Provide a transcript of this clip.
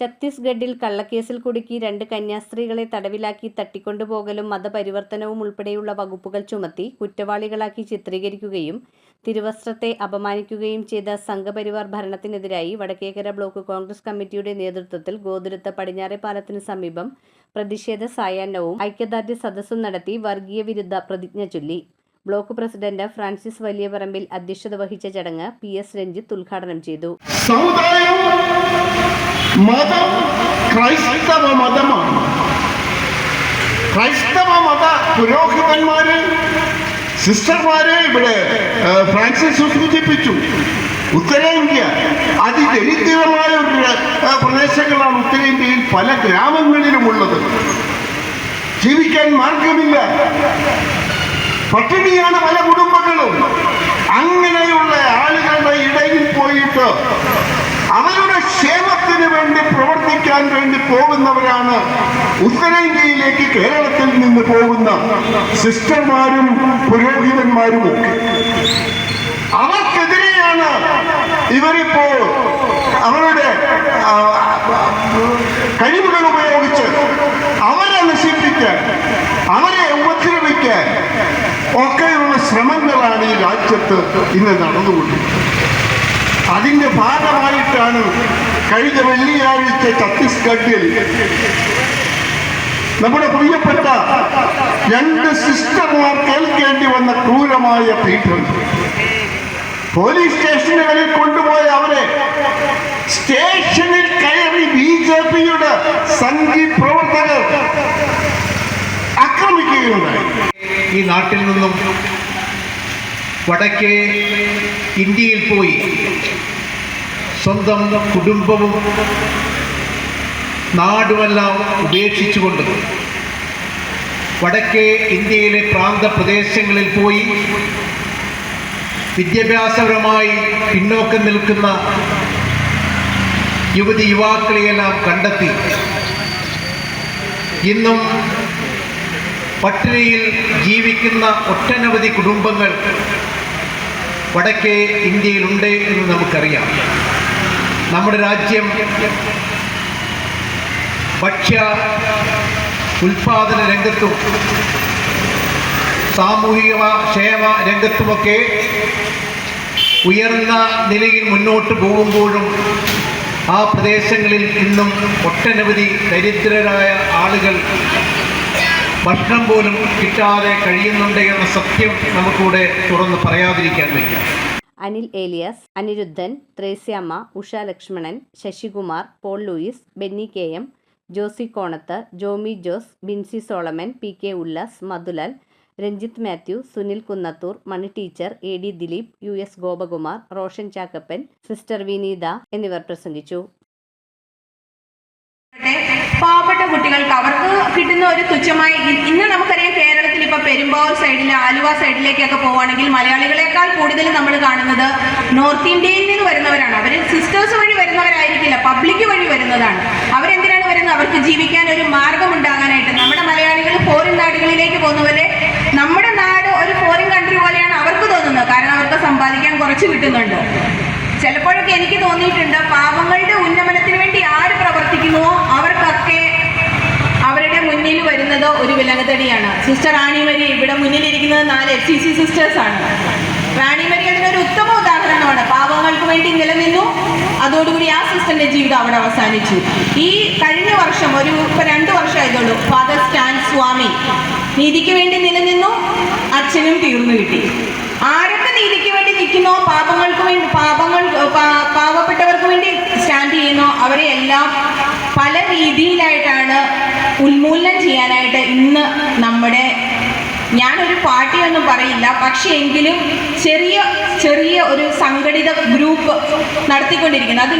ഛത്തീസ്ഗഡിൽ കള്ളക്കേസിൽ കുടുക്കി രണ്ട് കന്യാസ്ത്രീകളെ തടവിലാക്കി തട്ടിക്കൊണ്ടുപോകലും മതപരിവർത്തനവും ഉൾപ്പെടെയുള്ള വകുപ്പുകൾ ചുമത്തി കുറ്റവാളികളാക്കി ചിത്രീകരിക്കുകയും തിരുവസ്ത്രത്തെ അപമാനിക്കുകയും ചെയ്ത സംഘപരിവാർ ഭരണത്തിനെതിരായി വടക്കേക്കര ബ്ലോക്ക് കോൺഗ്രസ് കമ്മിറ്റിയുടെ നേതൃത്വത്തിൽ ഗോതുരത്ത് പടിഞ്ഞാറെ പാലത്തിന് സമീപം പ്രതിഷേധ സായാഹ്നവും ഐക്യദാർഢ്യ സദസ്സും നടത്തി വർഗീയ വിരുദ്ധ പ്രതിജ്ഞ ചൊല്ലി. ബ്ലോക്ക് പ്രസിഡന്റ് ഫ്രാൻസിസ് വലിയപറമ്പിൽ അധ്യക്ഷത വഹിച്ച ചടങ്ങ് പി എസ് രഞ്ജിത്ത് ഉദ്ഘാടനം ചെയ്തു. മതം ക്രൈസ്തവ മതമാണ്. ക്രൈസ്തവ മത പുരോഹിതന്മാര് സിസ്റ്റർമാരെ ഇവിടെ ഫ്രാൻസിസ് സൂചിപ്പിച്ചു. ഉത്തരേന്ത്യ അതിദരിദ്രമായ ഒരു പ്രദേശങ്ങളാണ് ഉത്തരേന്ത്യയിൽ പല ഗ്രാമങ്ങളിലും ഉള്ളത് ജീവിക്കാൻ മാർഗമില്ല പട്ടിണിയാണ് പല കുടുംബങ്ങളും. പ്രവർത്തിക്കാൻ വേണ്ടി പോകുന്നവരാണ് ഉത്തരേന്ത്യയിലേക്ക് കേരളത്തിൽ നിന്ന് പോകുന്ന സിസ്റ്റർമാരും പുരോഹിതന്മാരും ഒക്കെ. അവർക്കെതിരെയാണ് ഇവരിപ്പോ അവരുടെ കഴിവുകൾ ഉപയോഗിച്ച് അവരെ നശിപ്പിക്കാൻ അവരെ ഉപദ്രവിക്കാൻ ഒക്കെയുള്ള ശ്രമങ്ങളാണ് ഈ രാജ്യത്ത് ഇന്ന് നടന്നുകൊണ്ടിരിക്കുന്നത്. അതിന്റെ ഭാഗമായിട്ടാണ് കഴിഞ്ഞ വെള്ളിയാഴ്ച ഛത്തീസ്ഗഡിൽ നമ്മുടെ പ്രിയപ്പെട്ട രണ്ട് സിസ്റ്റർമാർ കേൾക്കേണ്ടി വന്ന ക്രൂരമായ പീഠം പോലീസ് സ്റ്റേഷനുകളിൽ കൊണ്ടുപോയ അവരെ സ്റ്റേഷനിൽ കയറി ബി ജെ പിയുടെ സംഘി പ്രവർത്തകർ ആക്രമിക്കുകയുണ്ടായി. ഈ നാട്ടിൽ നിന്നും വടക്കേ ഇന്ത്യയിൽ പോയി സ്വന്തം കുടുംബവും നാടുമെല്ലാം ഉപേക്ഷിച്ചുകൊണ്ട് വടക്കേ ഇന്ത്യയിലെ പ്രാന്തപ്രദേശങ്ങളിൽ പോയി വിദ്യാഭ്യാസപരമായി പിന്നോക്കം നിൽക്കുന്ന യുവതി യുവാക്കളെയെല്ലാം കണ്ടെത്തി. ഇന്നും പട്ടിണിയിൽ ജീവിക്കുന്ന ഒട്ടനവധി കുടുംബങ്ങൾ വടക്കേ ഇന്ത്യയിലുണ്ട് എന്ന് നമുക്കറിയാം. നമ്മുടെ രാജ്യം ഭക്ഷ്യ ഉൽപാദന രംഗത്തും സാമൂഹിക ക്ഷേമ രംഗത്തുമൊക്കെ ഉയർന്ന നിലയിൽ മുന്നോട്ട് പോകുമ്പോഴും ആ പ്രദേശങ്ങളിൽ ഇന്നും ഒട്ടനവധി ദരിദ്രരായ ആളുകൾ ഭക്ഷണം പോലും കിട്ടാതെ കഴിയുന്നുണ്ട് എന്ന സത്യം നമുക്കിവിടെ തുറന്ന് പറയാതിരിക്കാൻ വയ്യ. Anil Elias Aniruddhan Thresiamma Usha Lakshmanan Sasikumar Paul Louis Benny K M Josy Konath Jomy Jose Binsy Solomon P K Ullas Madhulal Ranjith Mathew Sunil Kunnathur Mani teacher A D Dileep U S Gopakumar Roshan Chakkappan sister Vineetha എന്നിവർ പ്രസംഗിച്ചു. പാവപ്പെട്ട കുട്ടികൾക്ക് അവർക്ക് കിട്ടുന്ന ഒരു തുച്ഛമായ ഇന്ന് പെരുമ്പാവൂർ സൈഡിൽ ആലുവ സൈഡിലേക്കൊക്കെ പോവുകയാണെങ്കിൽ മലയാളികളെക്കാൾ കൂടുതൽ നമ്മൾ കാണുന്നത് നോർത്ത് ഇന്ത്യയിൽ നിന്ന് വരുന്നവരാണ്. അവർ സിസ്റ്റേഴ്സ് വഴി വരുന്നവരായിരിക്കില്ല പബ്ലിക് വഴി വരുന്നതാണ്. അവരെന്തിനാണ് വരുന്നത്? അവർക്ക് ജീവിക്കാൻ ഒരു മാർഗം ഉണ്ടാകാനായിട്ട് നമ്മുടെ മലയാളികൾ ഫോറിൻ നാടുകളിലേക്ക് പോകുന്നവരെ നമ്മുടെ നാട് ഒരു ഫോറിൻ കൺട്രി പോലെയാണ് അവർക്ക് തോന്നുന്നത്. കാരണം അവർക്ക് സമ്പാദിക്കാൻ കുറച്ച് കിട്ടുന്നുണ്ട്. ചിലപ്പോഴൊക്കെ എനിക്ക് തോന്നിയിട്ടുണ്ട് പാവങ്ങളുടെ ഉന്നമനത്തിന് വേണ്ടി ആര് പ്രവർത്തിക്കുന്നുവോ അവർക്കൊക്കെ അവരുടെ മുന്നിൽ വരുന്നത് വിലങ്ങത്തടിയാണ് സിസ്റ്റർ റാണിമരി ഇവിടെ മുന്നിലിരിക്കുന്നത് നാല് എഫ് സി സി സിസ്റ്റേഴ്സാണ് റാണിമരി അതിനൊരു ഉത്തമ ഉദാഹരണമാണ്. പാവങ്ങൾക്ക് വേണ്ടി നിലനിന്നു. അതോടുകൂടി ആ സിസ്റ്ററിന്റെ ജീവിതം അവിടെ അവസാനിച്ചു. ഈ കഴിഞ്ഞ വർഷം ഒരു ഇപ്പൊ രണ്ടു വർഷമായതുള്ളൂ ഫാദർ സ്റ്റാൻ സ്വാമി നീതിക്ക് വേണ്ടി നിലനിന്നു. അച്ഛനും തീർന്നു കിട്ടി. ആരൊക്കെ നീതിക്ക് വേണ്ടി നിൽക്കുന്നോ പാപങ്ങൾക്ക് വേണ്ടി പാപങ്ങൾ പാവപ്പെട്ടവർക്ക് വേണ്ടി സ്റ്റാൻഡ് ചെയ്യുന്നോ അവരെ എല്ലാം പല രീതിയിലായിട്ടാണ് ഉന്മൂലനം ചെയ്യാനായിട്ട് ഇന്ന് നമ്മുടെ ഞാനൊരു പാർട്ടിയൊന്നും പറയില്ല പക്ഷേ എങ്കിലും ചെറിയ ചെറിയ ഒരു സംഘടിത ഗ്രൂപ്പ് നടത്തിക്കൊണ്ടിരിക്കുന്നത് അത്